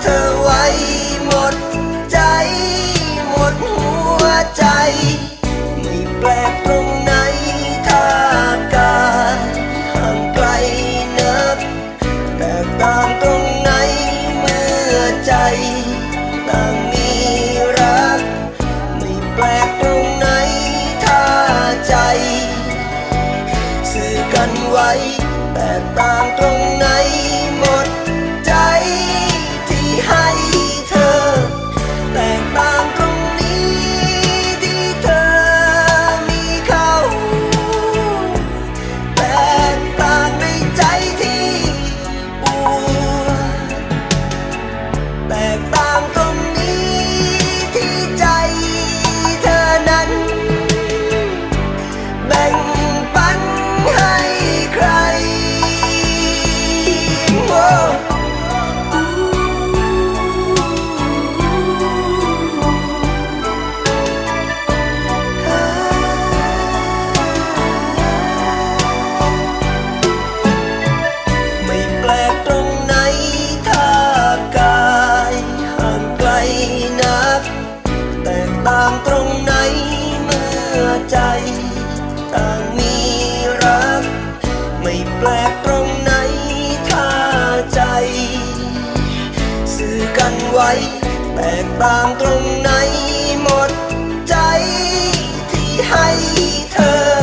เธอไว้หมดใจ หมดหัวใจ ไม่แปลกตรงไหนถ้าการห่างไกลนักแตกต่างตรงไหนเมื่อใจต่างมีรัก ไม่แปลกตรงไหนถ้าใจสื่อกันไว้ แตกต่างตรงไหน ใจ ต่างมีรัก ไม่แปลกตรงไหนท่าใจ สื่อกันไว้ แตกต่างตรงไหนหมดใจที่ให้เธอ